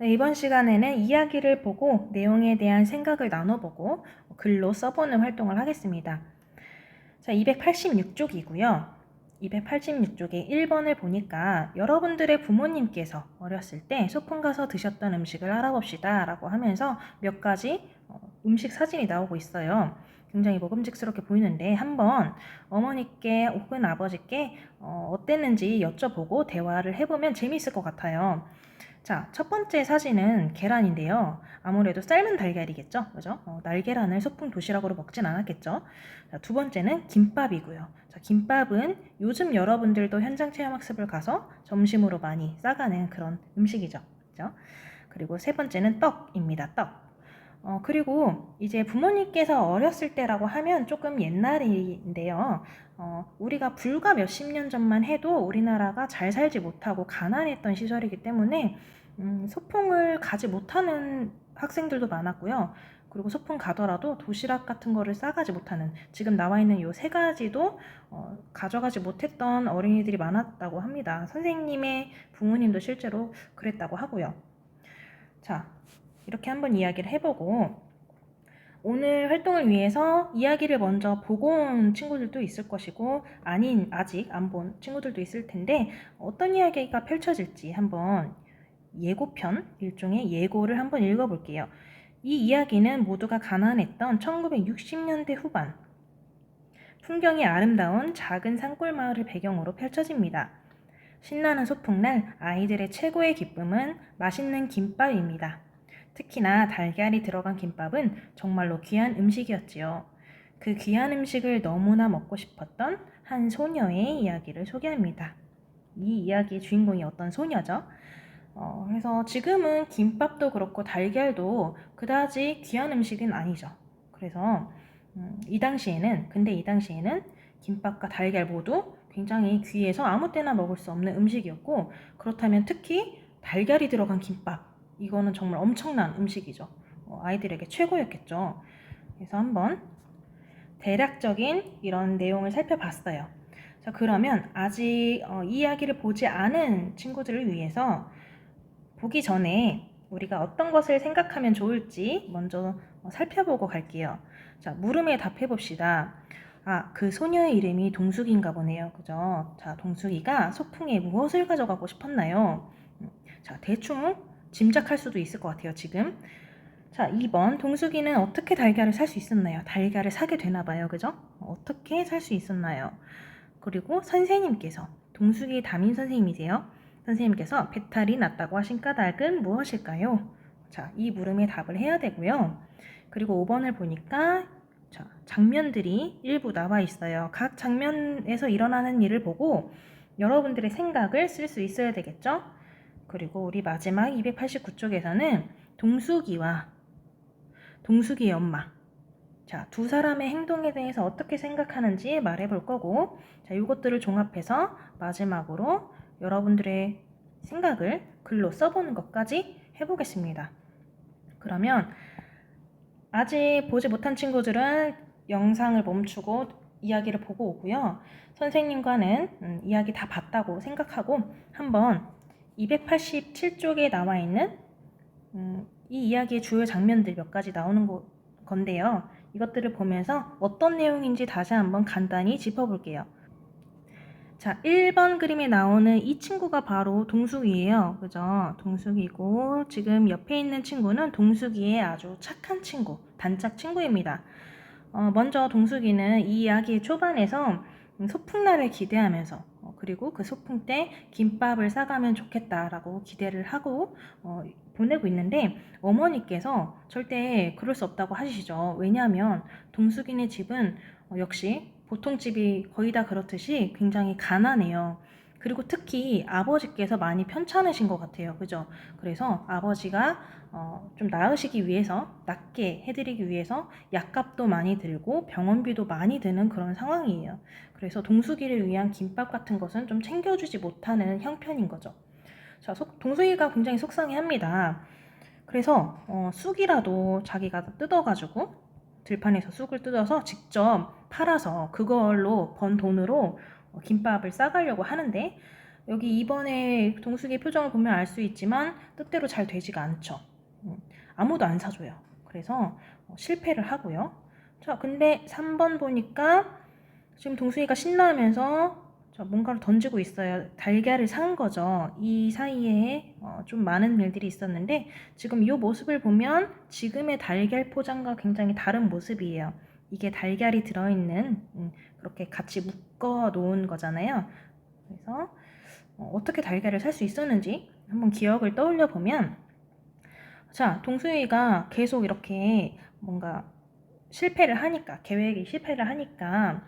네, 이번 시간에는 이야기를 보고 내용에 대한 생각을 나눠보고 글로 써보는 활동을 하겠습니다. 자, 286쪽이고요. 286쪽에 1번을 보니까 여러분들의 부모님께서 어렸을 때 소풍 가서 드셨던 음식을 알아봅시다 라고 하면서 몇 가지 어, 음식 사진이 나오고 있어요. 굉장히 먹음직스럽게 보이는데 한번 어머니께 혹은 아버지께 어, 어땠는지 여쭤보고 대화를 해보면 재미있을 것 같아요. 자, 첫 번째 사진은 계란인데요. 아무래도 삶은 달걀이겠죠? 그죠? 어, 날계란을 소풍 도시락으로 먹진 않았겠죠? 자, 두 번째는 김밥이고요. 자, 김밥은 요즘 여러분들도 현장 체험 학습을 가서 점심으로 많이 싸가는 그런 음식이죠. 그죠? 그리고 세 번째는 떡입니다. 떡. 어, 그리고 이제 부모님께서 어렸을 때라고 하면 조금 옛날인데요. 어, 우리가 불과 몇십 년 전만 해도 우리나라가 잘 살지 못하고 가난했던 시절이기 때문에 음, 소풍을 가지 못하는 학생들도 많았고요. 그리고 소풍 가더라도 도시락 같은 거를 싸가지 못하는 지금 나와 있는 요세 가지도 어, 가져가지 못했던 어린이들이 많았다고 합니다. 선생님의 부모님도 실제로 그랬다고 하고요. 자, 이렇게 한번 이야기를 해보고 오늘 활동을 위해서 이야기를 먼저 보고 온 친구들도 있을 것이고 아닌 아직 안 본 친구들도 있을 텐데 어떤 이야기가 펼쳐질지 한번 예고편 일종의 예고를 한번 읽어볼게요. 이 이야기는 모두가 가난했던 1960년대 후반 풍경이 아름다운 작은 산골 마을을 배경으로 펼쳐집니다. 신나는 소풍날 아이들의 최고의 기쁨은 맛있는 김밥입니다. 특히나 달걀이 들어간 김밥은 정말로 귀한 음식이었지요. 그 귀한 음식을 너무나 먹고 싶었던 한 소녀의 이야기를 소개합니다. 이 이야기의 주인공이 어떤 소녀죠? 어, 그래서 지금은 김밥도 그렇고 달걀도 그다지 귀한 음식은 아니죠. 그래서 음, 이 당시에는 근데 이 당시에는 김밥과 달걀 모두 굉장히 귀해서 아무 때나 먹을 수 없는 음식이었고 그렇다면 특히 달걀이 들어간 김밥 이거는 정말 엄청난 음식이죠. 어, 아이들에게 최고였겠죠. 그래서 한번 대략적인 이런 내용을 살펴봤어요. 자, 그러면 아직 어, 이 이야기를 보지 않은 친구들을 위해서 보기 전에 우리가 어떤 것을 생각하면 좋을지 먼저 어, 살펴보고 갈게요. 자, 물음에 답해 봅시다. 아, 그 소녀의 이름이 동숙인가 보네요. 그죠? 자, 동숙이가 소풍에 무엇을 가져가고 싶었나요? 음, 자, 대충 짐작할 수도 있을 것 같아요, 지금. 자, 2번. 동숙이는 어떻게 달걀을 살 수 있었나요? 달걀을 사게 되나 봐요. 그죠? 어떻게 살 수 있었나요? 그리고 선생님께서 동숙이 담임 선생님이세요. 선생님께서 배탈이 났다고 하신 까닭은 무엇일까요? 자, 이 물음에 답을 해야 되고요. 그리고 5번을 보니까 자, 장면들이 일부 나와 있어요. 각 장면에서 일어나는 일을 보고 여러분들의 생각을 쓸 수 있어야 되겠죠? 그리고 우리 마지막 289쪽에서는 동숙이와 동숙이의 엄마. 자, 두 사람의 행동에 대해서 어떻게 생각하는지 말해 볼 거고, 자, 이것들을 종합해서 마지막으로 여러분들의 생각을 글로 써보는 것까지 해보겠습니다. 그러면 아직 보지 못한 친구들은 영상을 멈추고 이야기를 보고 오고요. 선생님과는 음, 이야기 다 봤다고 생각하고 한번 287쪽에 나와 있는 음, 이 이야기의 주요 장면들 몇 가지 나오는 거, 건데요. 이것들을 보면서 어떤 내용인지 다시 한번 간단히 짚어볼게요. 자, 1번 그림에 나오는 이 친구가 바로 동숙이에요. 그죠? 동숙이고, 지금 옆에 있는 친구는 동숙이의 아주 착한 친구, 단짝 친구입니다. 어, 먼저 동숙이는 이 이야기의 초반에서 소풍날을 기대하면서 어, 그리고 그 소풍 때 김밥을 싸가면 좋겠다라고 기대를 하고 어, 보내고 있는데 어머니께서 절대 그럴 수 없다고 하시죠. 왜냐하면 동숙이네 집은 어, 역시 보통 집이 거의 다 그렇듯이 굉장히 가난해요. 그리고 특히 아버지께서 많이 편찮으신 것 같아요. 그죠? 그래서 아버지가 어, 좀 나으시기 위해서, 낫게 해드리기 위해서 약값도 많이 들고 병원비도 많이 드는 그런 상황이에요. 그래서 동숙이를 위한 김밥 같은 것은 좀 챙겨주지 못하는 형편인 거죠. 자, 속, 동숙이가 굉장히 속상해 합니다. 그래서 어, 쑥이라도 자기가 뜯어가지고 들판에서 쑥을 뜯어서 직접 팔아서 그걸로 번 돈으로 어, 김밥을 싸가려고 하는데 여기 2번에 동숙이 표정을 보면 알 수 있지만 뜻대로 잘 되지가 않죠. 음, 아무도 안 사줘요. 그래서 어, 실패를 하고요. 자, 근데 3번 보니까 지금 동숙이가 신나면서 자, 뭔가를 던지고 있어요. 달걀을 산 거죠. 이 사이에 어, 좀 많은 일들이 있었는데 지금 이 모습을 보면 지금의 달걀 포장과 굉장히 다른 모습이에요. 이게 달걀이 들어있는 음, 그렇게 같이 묶어 놓은 거잖아요. 그래서 어, 어떻게 달걀을 살 수 있었는지 한번 기억을 떠올려 보면 자, 동수이가 계속 이렇게 뭔가 실패를 하니까 계획이 실패를 하니까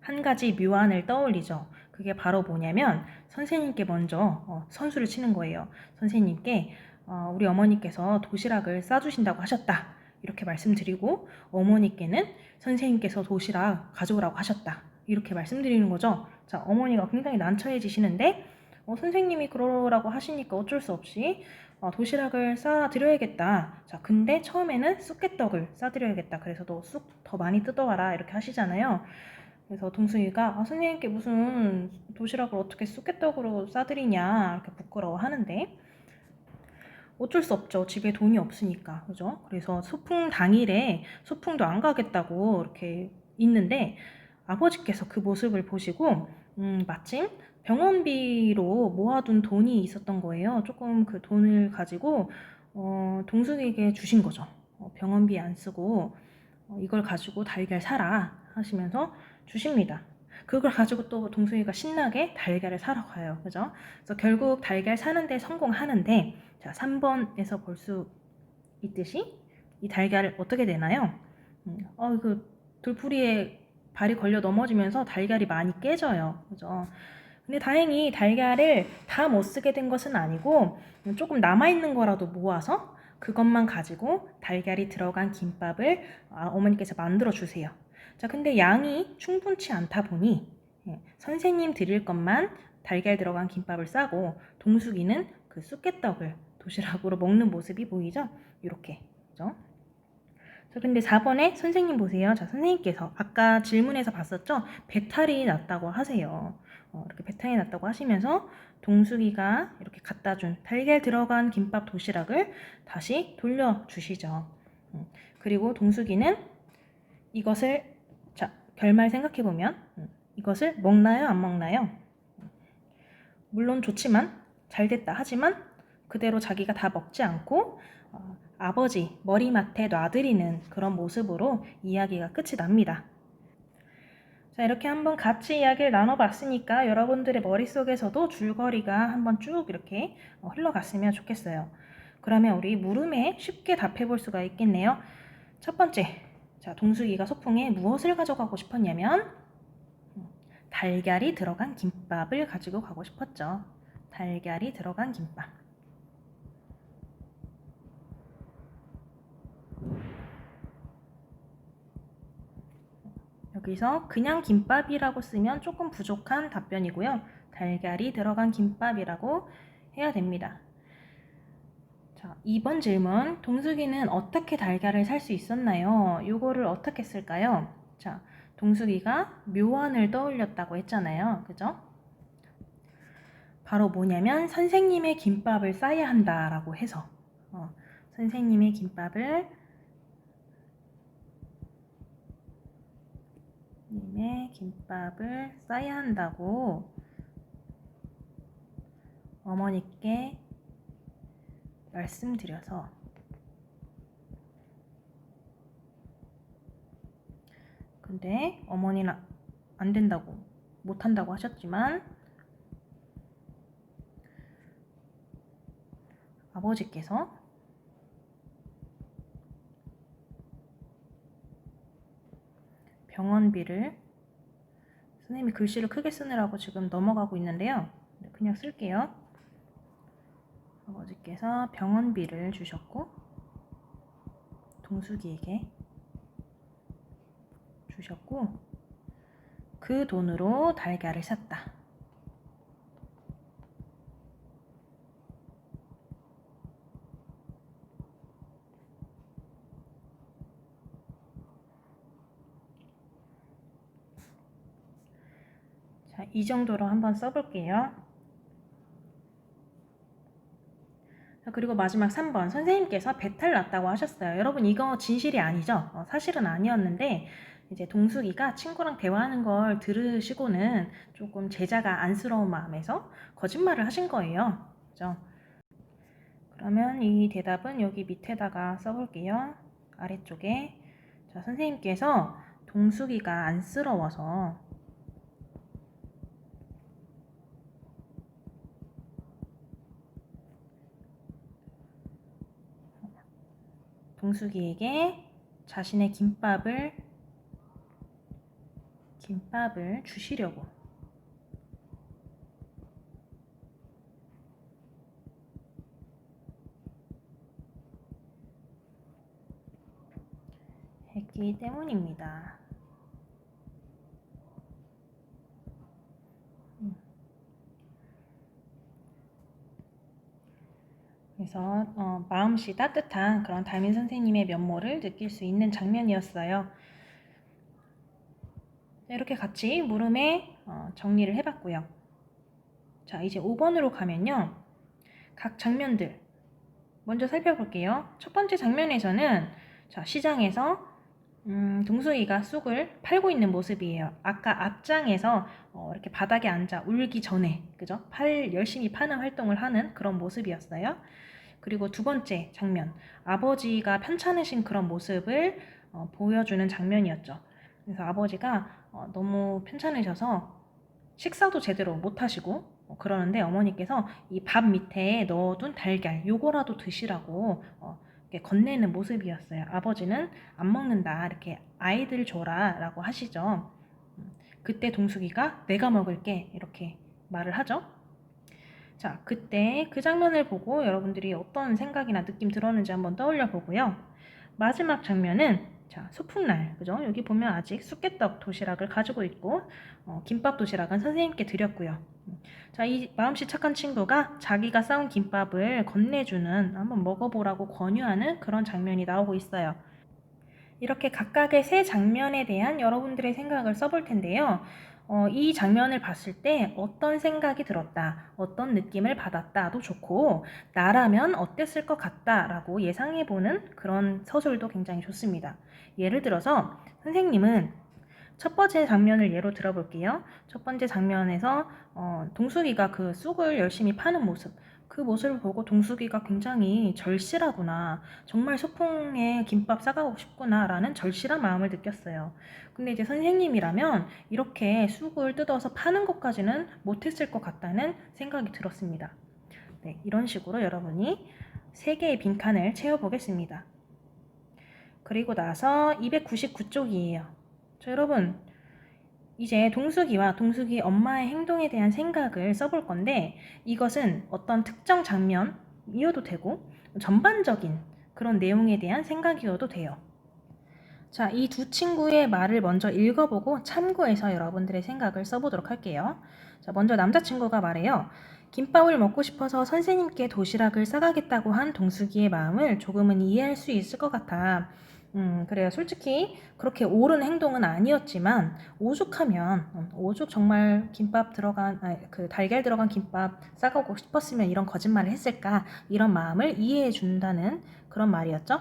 한 가지 묘안을 떠올리죠. 그게 바로 뭐냐면 선생님께 먼저 어, 선수를 치는 거예요. 선생님께 어, 우리 어머니께서 도시락을 싸주신다고 하셨다. 이렇게 말씀드리고 어머니께는 선생님께서 도시락 가져오라고 하셨다. 이렇게 말씀드리는 거죠. 자, 어머니가 굉장히 난처해지시는데 어, 선생님이 그러라고 하시니까 어쩔 수 없이 어, 도시락을 싸드려야겠다. 자, 근데 처음에는 쑥개떡을 싸드려야겠다. 그래서 너 쑥 더 많이 뜯어와라. 이렇게 하시잖아요. 그래서 동숙이가 아, 선생님께 무슨 도시락을 어떻게 쑥개떡으로 싸드리냐 이렇게 부끄러워 하는데 어쩔 수 없죠. 집에 돈이 없으니까. 그죠? 그래서 소풍 당일에 소풍도 안 가겠다고 이렇게 있는데 아버지께서 그 모습을 보시고 음, 마침 병원비로 모아둔 돈이 있었던 거예요. 조금 그 돈을 가지고 어, 동숙에게 주신 거죠. 어, 병원비 안 쓰고 어, 이걸 가지고 달걀 사라 하시면서 주십니다. 그걸 가지고 또 동숙이가 신나게 달걀을 사러 가요. 그죠? 그래서 결국 달걀 사는데 성공하는데 자, 3번에서 볼 수 있듯이 이 달걀을 어떻게 되나요? 음, 어, 그 돌풀이에 발이 걸려 넘어지면서 달걀이 많이 깨져요. 그죠? 근데 다행히 달걀을 다 못 쓰게 된 것은 아니고 조금 남아있는 거라도 모아서 그것만 가지고 달걀이 들어간 김밥을 아, 어머니께서 만들어 주세요. 자, 근데 양이 충분치 않다 보니 예, 선생님 드릴 것만 달걀 들어간 김밥을 싸고 동숙이는 그 쑥개떡을 도시락으로 먹는 모습이 보이죠? 이렇게. 그죠? 자, 근데 4번에 선생님 보세요. 자, 선생님께서 아까 질문에서 봤었죠? 배탈이 났다고 하세요. 어, 이렇게 배탈이 났다고 하시면서 동숙이가 이렇게 갖다 준 달걀 들어간 김밥 도시락을 다시 돌려주시죠. 음, 그리고 동숙이는 이것을 자, 결말 생각해 보면 음, 이것을 먹나요? 안 먹나요? 물론 좋지만 잘 됐다 하지만 그대로 자기가 다 먹지 않고 어, 아버지 머리맡에 놔드리는 그런 모습으로 이야기가 끝이 납니다. 자, 이렇게 한번 같이 이야기를 나눠봤으니까 여러분들의 머릿속에서도 줄거리가 한번 쭉 이렇게 어, 흘러갔으면 좋겠어요. 그러면 우리 물음에 쉽게 답해 볼 수가 있겠네요. 첫 번째, 자, 동숙이가 소풍에 무엇을 가져가고 싶었냐면 음, 달걀이 들어간 김밥을 가지고 가고 싶었죠. 달걀이 들어간 김밥. 여기서 그냥 김밥이라고 쓰면 조금 부족한 답변이고요. 달걀이 들어간 김밥이라고 해야 됩니다. 자, 2번 질문. 동숙이는 어떻게 달걀을 살 수 있었나요? 이거를 어떻게 쓸까요? 자, 동숙이가 묘안을 떠올렸다고 했잖아요. 그죠? 바로 뭐냐면 선생님의 김밥을 싸야 한다라고 해서 어, 선생님의 김밥을 님의 김밥을 싸야 한다고. 어머니께 말씀드려서. 근데 어머니는 안 된다고 못 한다고 하셨지만 아버지께서 병원비를 선생님이 글씨를 크게 쓰느라고 지금 넘어가고 있는데요. 네, 그냥 쓸게요. 아버지께서 병원비를 주셨고 동숙이에게 주셨고 그 돈으로 달걀을 샀다. 자, 자, 이 정도로 한번 써볼게요. 자, 그리고 마지막 3번. 선생님께서 배탈 났다고 하셨어요. 여러분, 이거 진실이 아니죠? 어, 사실은 아니었는데, 이제 동숙이가 친구랑 대화하는 걸 들으시고는 조금 제자가 안쓰러운 마음에서 거짓말을 하신 거예요. 그죠? 그러면 이 대답은 여기 밑에다가 써볼게요. 아래쪽에. 자, 선생님께서 동숙이가 안쓰러워서 동숙이에게 자신의 김밥을 김밥을 주시려고 했기 때문입니다. 음. 그래서 어, 마음씨 따뜻한 그런 담임 선생님의 면모를 느낄 수 있는 장면이었어요. 이렇게 같이 물음에 어, 정리를 해봤고요. 자, 이제 5번으로 가면요. 각 장면들 먼저 살펴볼게요. 첫 번째 장면에서는 자, 시장에서 음, 동숙이가 쑥을 팔고 있는 모습이에요. 아까 앞장에서 어, 이렇게 바닥에 앉아 울기 전에, 그죠? 팔, 열심히 파는 활동을 하는 그런 모습이었어요. 그리고 두 번째 장면, 아버지가 편찮으신 그런 모습을 어, 보여주는 장면이었죠. 그래서 아버지가 어, 너무 편찮으셔서 식사도 제대로 못 하시고 어, 그러는데 어머니께서 이 밥 밑에 넣어둔 달걀, 요거라도 드시라고 어, 이렇게 건네는 모습이었어요. 아버지는 안 먹는다 이렇게 아이들 줘라라고 하시죠. 음, 그때 동숙이가 내가 먹을게 이렇게 말을 하죠. 자, 그때 그 장면을 보고 여러분들이 어떤 생각이나 느낌 들었는지 한번 떠올려 보고요. 마지막 장면은 자, 소풍날, 그죠? 여기 보면 아직 쑥개떡 도시락을 가지고 있고, 어, 김밥 도시락은 선생님께 드렸고요. 자, 이 마음씨 착한 친구가 자기가 싸운 김밥을 건네주는, 한번 먹어보라고 권유하는 그런 장면이 나오고 있어요. 이렇게 각각의 세 장면에 대한 여러분들의 생각을 써볼 텐데요. 어, 이 장면을 봤을 때 어떤 생각이 들었다, 어떤 느낌을 받았다도 좋고, 나라면 어땠을 것 같다라고 예상해보는 그런 서술도 굉장히 좋습니다. 예를 들어서 선생님은 첫 번째 장면을 예로 들어볼게요. 첫 번째 장면에서 어, 동숙이가 그 쑥을 열심히 파는 모습, 그 모습을 보고 동숙이가 굉장히 절실하구나. 정말 소풍에 김밥 싸가고 싶구나 라는 절실한 마음을 느꼈어요. 근데 이제 선생님이라면 이렇게 쑥을 뜯어서 파는 것까지는 못했을 것 같다는 생각이 들었습니다. 네, 이런 식으로 여러분이 세 개의 빈칸을 채워보겠습니다. 그리고 나서 299쪽이에요. 자, 여러분, 이제 동숙이와 동숙이 엄마의 행동에 대한 생각을 써볼 건데 이것은 어떤 특정 장면이어도 되고 전반적인 그런 내용에 대한 생각이어도 돼요. 자, 이 두 친구의 말을 먼저 읽어보고 참고해서 여러분들의 생각을 써보도록 할게요. 자, 먼저 남자친구가 말해요. 김밥을 먹고 싶어서 선생님께 도시락을 싸가겠다고 한 동숙이의 마음을 조금은 이해할 수 있을 것 같아. 음, 그래요. 솔직히 그렇게 옳은 행동은 아니었지만 오죽하면 음, 오죽 정말 김밥 들어간 아니, 그 달걀 들어간 김밥 싸가고 싶었으면 이런 거짓말을 했을까 이런 마음을 이해해 준다는 그런 말이었죠.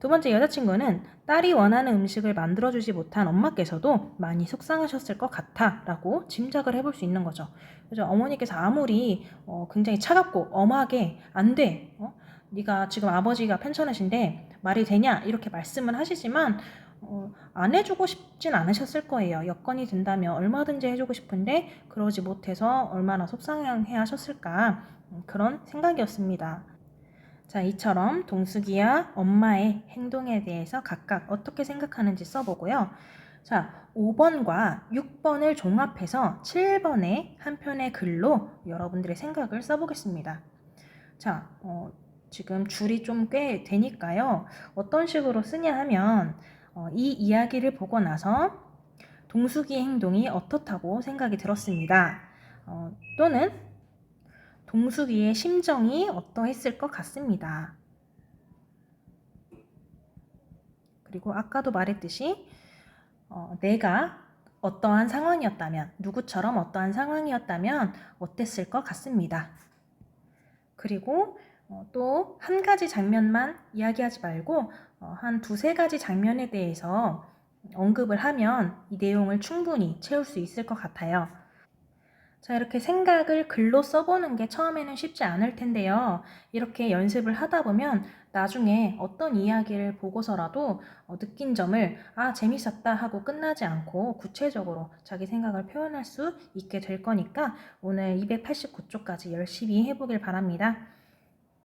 두 번째 여자친구는 딸이 원하는 음식을 만들어주지 못한 엄마께서도 많이 속상하셨을 것 같아 라고 짐작을 해볼 수 있는 거죠. 그래서 어머니께서 아무리 어, 굉장히 차갑고 엄하게 안 돼, 어? 네가 지금 아버지가 편찮으신데 말이 되냐 이렇게 말씀을 하시지만 어, 안 해주고 싶진 않으셨을 거예요. 여건이 된다면 얼마든지 해주고 싶은데 그러지 못해서 얼마나 속상해 하셨을까 음, 그런 생각이었습니다. 자, 이처럼 동숙이와 엄마의 행동에 대해서 각각 어떻게 생각하는지 써보고요. 자, 5번과 6번을 종합해서 7번의 한 편의 글로 여러분들의 생각을 써보겠습니다. 자, 어, 지금 줄이 좀 꽤 되니까요. 어떤 식으로 쓰냐 하면 어, 이 이야기를 보고 나서 동숙이의 행동이 어떻다고 생각이 들었습니다. 어, 또는 동숙이의 심정이 어떠했을 것 같습니다. 그리고 아까도 말했듯이 어, 내가 어떠한 상황이었다면, 누구처럼 어떠한 상황이었다면 어땠을 것 같습니다. 그리고 또한 가지 장면만 이야기하지 말고 어, 한 두세 가지 장면에 대해서 언급을 하면 이 내용을 충분히 채울 수 있을 것 같아요. 자, 이렇게 생각을 글로 써보는 게 처음에는 쉽지 않을 텐데요. 이렇게 연습을 하다 보면 나중에 어떤 이야기를 보고서라도 어, 느낀 점을 아, 재밌었다 하고 끝나지 않고 구체적으로 자기 생각을 표현할 수 있게 될 거니까 오늘 289쪽까지 열심히 해보길 바랍니다.